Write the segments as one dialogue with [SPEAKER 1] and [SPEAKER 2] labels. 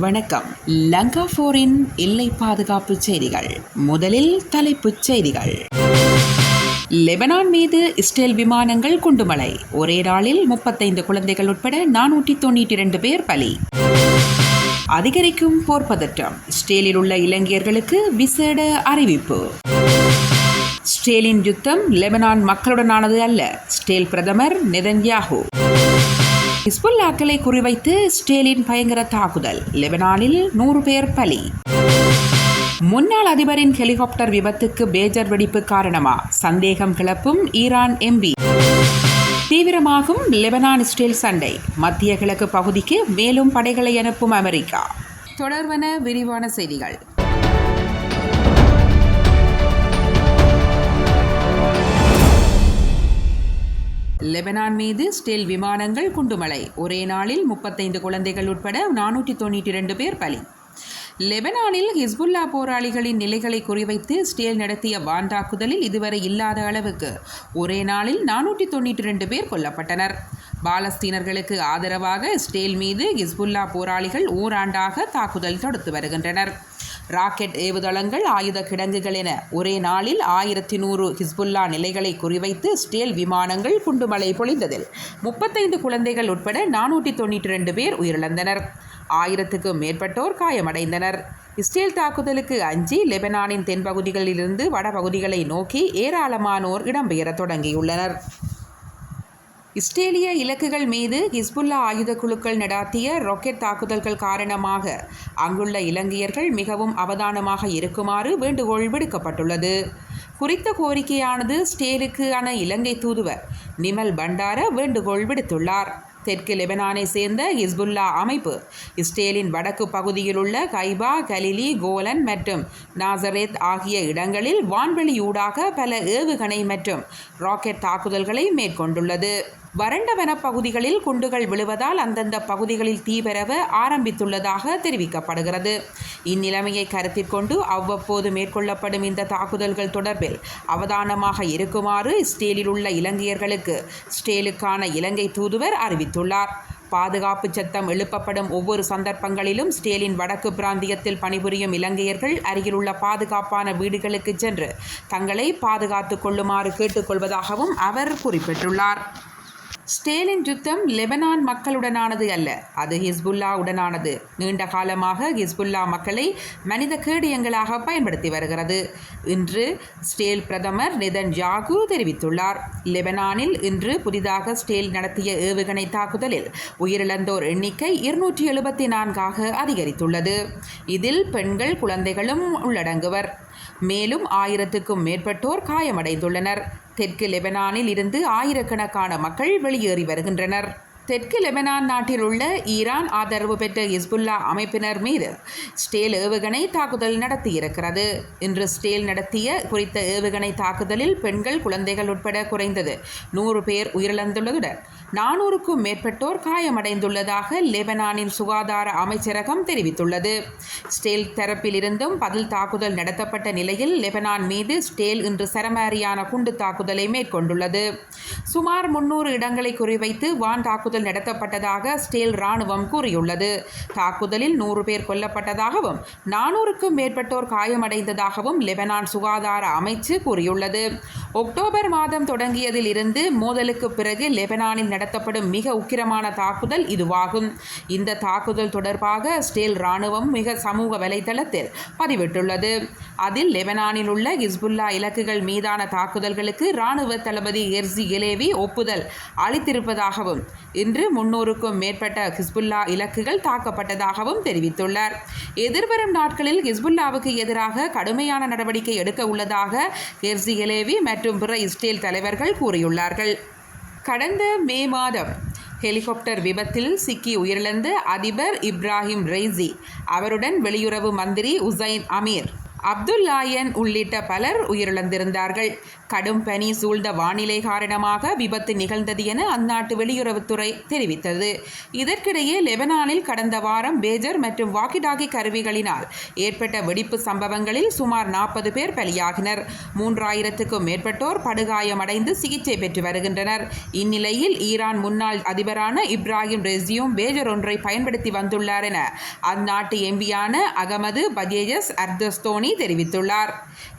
[SPEAKER 1] வணக்கம். லங்கா போரின் எல்லை பாதுகாப்பு செய்திகள். முதலில் தலைப்புச் செய்திகள். லெபனான் மீது இஸ்ரேல் விமானங்கள் குண்டுமலை. ஒரே நாளில் முப்பத்தைந்து குழந்தைகள் உட்பட நானூற்றி தொண்ணூற்றி இரண்டு பேர் பலி. அதிகரிக்கும் போர் பதற்றம். இஸ்ரேலில் உள்ள இலங்கையர்களுக்கு விசேட அறிவிப்பு. ஸ்டேலின் யுத்தம் லெபனான் மக்களுடனானது அல்ல. ஸ்டேல் பிரதமர் நெதன்யாஹூ. ஹிஸ்புல்லாக்களை குறிவைத்து ஸ்டேலின் பயங்கர தாக்குதல். லெபனானில் நூறு பேர் பலி. முன்னாள் அதிபரின் ஹெலிகாப்டர் விபத்துக்கு பேஜர் வெடிப்பு காரணமா? சந்தேகம் கிளப்பும் ஈரான் எம்பி. தீவிரமாகும் லெபனான் இஸ்ரேல் சண்டை. மத்திய கிழக்கு பகுதிக்கு மேலும் படைகளை அனுப்பும் அமெரிக்கா. தொடர்வன விரிவான செய்திகள். லெபனான் மீது ஸ்டீல் விமானங்கள் குண்டுமலை. ஒரே நாளில் முப்பத்தைந்து குழந்தைகள் உட்பட நானூற்றி தொண்ணூற்றி இரண்டு பேர் பலி. லெபனானில் ஹிஸ்புல்லா போராளிகளின் நிலைகளை குறிவைத்து ஸ்டேல் நடத்திய வான் தாக்குதலில் இதுவரை இல்லாத அளவுக்கு ஒரே நாளில் நானூற்றி தொண்ணூற்றி ரெண்டு பேர் கொல்லப்பட்டனர். பாலஸ்தீனர்களுக்கு ஆதரவாக ஸ்டேல் மீது ஹிஸ்புல்லா போராளிகள் ஓராண்டாக தாக்குதல் தொடுத்து வருகின்றனர். ராக்கெட் ஏவுதளங்கள் ஆயுத கிடங்குகள் என ஒரே நாளில் ஆயிரத்தி நூறு ஹிஸ்புல்லா நிலைகளை குறிவைத்து ஸ்டேல் விமானங்கள் குண்டுமலை பொழிந்ததில் முப்பத்தைந்து குழந்தைகள் உட்பட நானூற்றி தொண்ணூற்றி ரெண்டு பேர் உயிரிழந்தனர். ஆயிரத்துக்கும் மேற்பட்டோர் காயமடைந்தனர். இஸ்ரேல் தாக்குதலுக்கு அஞ்சி லெபனானின் தென்பகுதிகளிலிருந்து வடபகுதிகளை நோக்கி ஏராளமானோர் இடம்பெயரத் தொடங்கியுள்ளனர். இஸ்ரேலிய இலக்குகள் மீது ஹிஸ்புல்லா ஆயுத குழுக்கள் நடாத்திய ராக்கெட் தாக்குதல்கள் காரணமாக அங்குள்ள இலங்கையர்கள் மிகவும் அவதானமாக இருக்குமாறு வேண்டுகோள் விடுக்கப்பட்டுள்ளது. குறித்த கோரிக்கையானது ஸ்டேலுக்கான இலங்கை தூதுவர் நிமல் பண்டார வேண்டுகோள் விடுத்துள்ளார். தெற்கு லெபனானை சேர்ந்த ஹிஸ்புல்லா அமைப்பு இஸ்ரேலின் வடக்கு பகுதியில் உள்ள கைபா கலிலி கோலன் மற்றும் நாசரேத் ஆகிய இடங்களில் வான்வெளியூடாக பல ஏவுகணை மற்றும் ராக்கெட் தாக்குதல்களை மேற்கொண்டுள்ளது. வறண்ட வனப்பகுதிகளில் குண்டுகள் விழுவதால் அந்தந்த பகுதிகளில் தீபரவ ஆரம்பித்துள்ளதாக தெரிவிக்கப்படுகிறது. இந்நிலைமையை கருத்தில் கொண்டு அவ்வப்போது மேற்கொள்ளப்படும் இந்த தாக்குதல்கள் தொடர்பில் அவதானமாக இருக்குமாறு ஸ்டேலில் உள்ள இலங்கையர்களுக்கு ஸ்டேலுக்கான இலங்கை தூதுவர் அறிவித்துள்ளார். பாதுகாப்பு சத்தம் எழுப்பப்படும் ஒவ்வொரு சந்தர்ப்பங்களிலும் ஸ்டேலின் வடக்கு பிராந்தியத்தில் பணிபுரியும் இலங்கையர்கள் அருகிலுள்ள பாதுகாப்பான வீடுகளுக்கு சென்று தங்களை பாதுகாத்துக் கொள்ளுமாறு கேட்டுக்கொள்வதாகவும் அவர் குறிப்பிட்டுள்ளார். ஸ்டேலின் யுத்தம் லெபனான் மக்களுடனானது அல்ல. அது ஹிஸ்புல்லா உடனானது நீண்ட காலமாக ஹிஸ்புல்லா மக்களை மனித கேடியங்களாக பயன்படுத்தி வருகிறது. இன்று ஸ்டேல் பிரதமர் நிதன் ஜாகு தெரிவித்துள்ளார். லெபனானில் இன்று புதிதாக ஸ்டேல் நடத்திய ஏவுகணை தாக்குதலில் உயிரிழந்தோர் எண்ணிக்கை இருநூற்றி எழுபத்தி நான்காக அதிகரித்துள்ளது. இதில் பெண்கள் குழந்தைகளும் உள்ளடங்குவர். மேலும் ஆயிரத்துக்கும் மேற்பட்டோர் காயமடைந்துள்ளனர். தெற்கு லெபனானில் இருந்து ஆயிரக்கணக்கான மக்கள் வெளியேறி வருகின்றனர். தெற்கு லெபனான் நாட்டில் உள்ள ஈரான் ஆதரவு பெற்ற இஸ்புல்லா அமைப்பினர் மீது ஸ்டேல் ஏவுகணை தாக்குதல் நடத்தியிருக்கிறது. இன்று ஸ்டேல் நடத்திய குறித்த ஏவுகணை தாக்குதலில் பெண்கள் குழந்தைகள் உட்பட குறைந்தது நூறு பேர் உயிரிழந்துள்ளதுடன் நானூறுக்கும் மேற்பட்டோர் காயமடைந்துள்ளதாக லெபனானின் சுகாதார அமைச்சரகம் தெரிவித்துள்ளது. ஸ்டேல் தரப்பிலிருந்தும் பதில் தாக்குதல் நடத்தப்பட்ட நிலையில் லெபனான் மீது ஸ்டேல் இன்று சரமாரியான குண்டு தாக்குதலை மேற்கொண்டுள்ளது. சுமார் முன்னூறு இடங்களை குறிவைத்து வான் தாக்குதல் தாக்குதல் நடத்தப்பட்டதாக ஸ்டேல் ராணுவம் கூறியுள்ளது. தாக்குதலில் நூறு பேர் கொல்லப்பட்டதாகவும் நானூறுக்கும் மேற்பட்டோர் காயமடைந்ததாகவும் லெபனான் சுகாதார அமைச்சு கூறியுள்ளது. அக்டோபர் மாதம் தொடங்கியதில் இருந்து மோதலுக்கு பிறகு லெபனானில் நடத்தப்படும் மிக உக்கிரமான தாக்குதல் இதுவாகும். இந்த தாக்குதல் தொடர்பாக ஸ்டேல் ராணுவம் மிக சமூக வலைதளத்தில் பதிவிட்டுள்ளது. அதில் லெபனானில் உள்ள ஹிஸ்புல்லா இலக்குகள் மீதான தாக்குதல்களுக்கு ராணுவ தளபதி எர்சி எலேவி ஒப்புதல் அளித்திருப்பதாகவும் இன்று முன்னூறுக்கும் மேற்பட்ட ஹிஸ்புல்லா இலக்குகள் தாக்கப்பட்டதாகவும் தெரிவித்துள்ளார். எதிர்வரும் நாட்களில் ஹிஸ்புல்லாவுக்கு எதிராக கடுமையான நடவடிக்கை எடுக்க உள்ளதாக எர்சி எலேவி மற்றும் பிற இஸ்ரேல் தலைவர்கள் கூறியுள்ளார்கள். கடந்த மே மாதம் ஹெலிகாப்டர் விபத்தில் சிக்கி உயிரிழந்த அதிபர் இப்ராஹிம் ரெய்சி அவருடன் வெளியுறவு மந்திரி உசைன் அமீர் அப்துல்லாயன் உள்ளிட்ட பலர் உயிரிழந்திருந்தார்கள். கடும் பனி சூழ்ந்த வானிலை காரணமாக விபத்து நிகழ்ந்தது என அந்நாட்டு வெளியுறவுத்துறை தெரிவித்தது. இதற்கிடையே லெபனானில் கடந்த வாரம் பேஜர் மற்றும் வாக்கிடாகி கருவிகளினால் ஏற்பட்ட வெடிப்பு சம்பவங்களில் சுமார் நாற்பது பேர் பலியாகினர். மூன்றாயிரத்துக்கும் மேற்பட்டோர் படுகாயமடைந்து சிகிச்சை பெற்று வருகின்றனர். இந்நிலையில் ஈரான் முன்னாள் அதிபரான இப்ராஹிம் ரெசியும் பேஜர் ஒன்றை பயன்படுத்தி வந்துள்ளார் என அந்நாட்டு எம்பியான அகமது பஜேஜஸ் அர்தஸ்தோனி தெரிவித்துள்ளார்.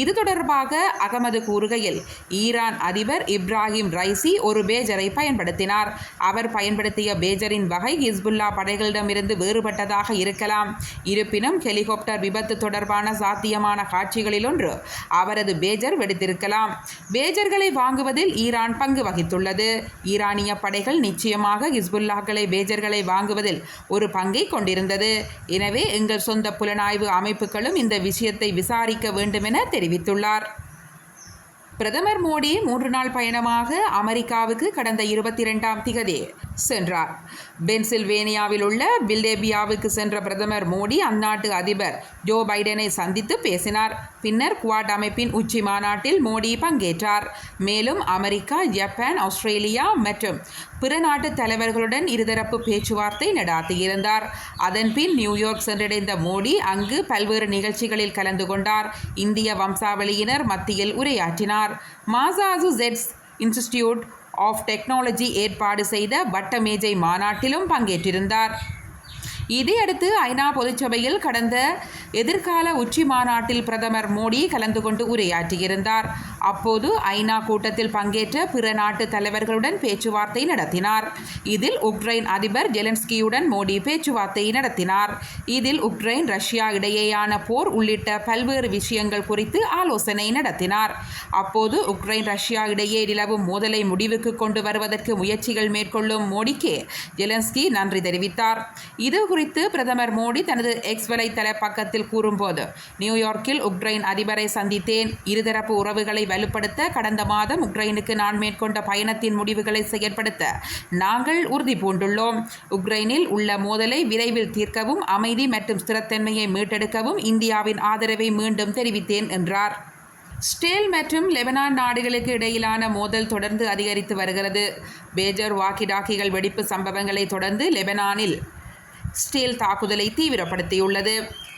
[SPEAKER 1] இது தொடர்பாக அகமது கூறுகையில் ஈரான் அதிபர் இப்ராஹிம் ரைசி ஒரு பேஜரை பயன்படுத்தினார். அவர் பயன்படுத்திய பேஜரின் வகை ஹிஸ்புல்லா படைகளிடமிருந்து வேறுபட்டதாக இருக்கலாம். இருப்பினும் ஹெலிகாப்டர் விபத்து தொடர்பான சாத்தியமான காட்சிகளில் ஒன்று அவரது பேஜர் வெடித்திருக்கலாம். பேஜர்களை வாங்குவதில் ஈரான் பங்கு வகித்துள்ளது. ஈரானிய படைகள் நிச்சயமாக ஹிஸ்புல்லாக்களை பேஜர்களை வாங்குவதில் ஒரு பங்கை கொண்டிருந்தது. எனவே எங்கள் சொந்த புலனாய்வு அமைப்புகளும் இந்த விஷயத்தை விசாரிக்க வேண்டும் என தெரிவித்துள்ளார். பிரதமர் மோடி மூன்று நாள் பயணமாக அமெரிக்காவுக்கு கடந்த இருபத்தி இரண்டாம் திகதி சென்றார். பென்சில்வேனியாவில் உள்ள பில்டேபியாவுக்கு சென்ற பிரதமர் மோடி அந்நாட்டு அதிபர் ஜோ பைடனை சந்தித்து பேசினார். பின்னர் குவாட் அமைப்பின் உச்சி மாநாட்டில் மோடி பங்கேற்றார். மேலும் அமெரிக்கா ஜப்பான் ஆஸ்திரேலியா மற்றும் பிற நாட்டு தலைவர்களுடன் இருதரப்பு பேச்சுவார்த்தை நடாத்தியிருந்தார். அதன்பின் நியூயார்க் சென்றடைந்த மோடி அங்கு பல்வேறு நிகழ்ச்சிகளில் கலந்து கொண்டார். இந்திய வம்சாவளியினர் மத்தியில் உரையாற்றினார். Massachusetts institute of technology ஏற்பாடு செய்த வட்டமேஜை மாநாட்டிலும் பங்கேற்றிருந்தார். இதையடுத்து ஐநா பொதுச்சபையில் கடந்த எதிர்கால உச்சி மாநாட்டில் பிரதமர் மோடி கலந்து கொண்டு உரையாற்றியிருந்தார். அப்போது ஐநா கூட்டத்தில் பங்கேற்ற பிற நாட்டு தலைவர்களுடன் பேச்சுவார்த்தை நடத்தினார். இதில் உக்ரைன் அதிபர் ஜெலன்ஸ்கியுடன் மோடி பேச்சுவார்த்தை நடத்தினார். இதில் உக்ரைன் ரஷ்யா இடையேயான போர் உள்ளிட்ட பல்வேறு விஷயங்கள் குறித்து ஆலோசனை நடத்தினார். அப்போது உக்ரைன் ரஷ்யா இடையே நிலவும் மோதலை முடிவுக்கு கொண்டு வருவதற்கு முயற்சிகள் மேற்கொள்ளும் மோடிக்கு ஜெலன்ஸ்கி நன்றி தெரிவித்தார். இது குறித்து பிரதமர் மோடி தனது எக்ஸ் வலைத்தள பக்கத்தில் கூறும்போது நியூயார்க்கில் உக்ரைன் அதிபரை சந்தித்தேன். இருதரப்பு உறவுகளை வலுப்படுத்த கடந்த மாதம் உக்ரைனுக்கு நான் மேற்கொண்ட பயணத்தின் முடிவுகளை செயற்படுத்த நாங்கள் உறுதி பூண்டுள்ளோம். உக்ரைனில் உள்ள மோதலை விரைவில் தீர்க்கவும் அமைதி மற்றும் ஸ்திரத்தன்மையை மீட்டெடுக்கவும் இந்தியாவின் ஆதரவை மீண்டும் தெரிவித்தேன் என்றார். ஸ்டேல் மற்றும் லெபனான் நாடுகளுக்கு இடையிலான மோதல் தொடர்ந்து அதிகரித்து வருகிறது. பேஜர் வாக்கிடாக்கிகள் வெடிப்பு சம்பவங்களை தொடர்ந்து லெபனானில் ஸ்டீல் தாக்குதலை தீவிரப்படுத்தியுள்ளது.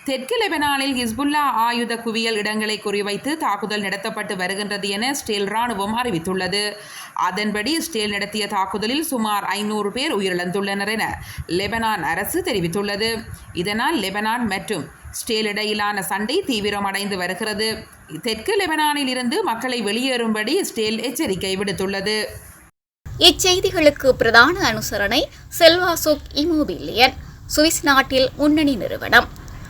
[SPEAKER 1] தெற்கு லெபனானில் ஹிஸ்புல்லா ஆயுத குவியல் இடங்களை குறிவைத்து தாக்குதல் நடத்தப்பட்டு வருகின்றது என ஸ்டேல் ராணுவம் அறிவித்துள்ளது. அதன்படி ஸ்டேல் நடத்திய தாக்குதலில் சுமார் ஐநூறு பேர் உயிரிழந்துள்ளனர் என லெபனான் அரசு தெரிவித்துள்ளது. இதனால் லெபனான் மற்றும் ஸ்டேல் இடையிலான சண்டை தீவிரமடைந்து வருகிறது. தெற்கு லெபனானில் இருந்து மக்களை வெளியேறும்படி ஸ்டேல் எச்சரிக்கை விடுத்துள்ளது.
[SPEAKER 2] இச்செய்திகளுக்கு பிரதான அனுசரணை செல்வாசுக் இமோபிலியன் சுவிஸ் நாட்டில் முன்னணி நிறுவனம்.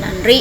[SPEAKER 2] நன்றி.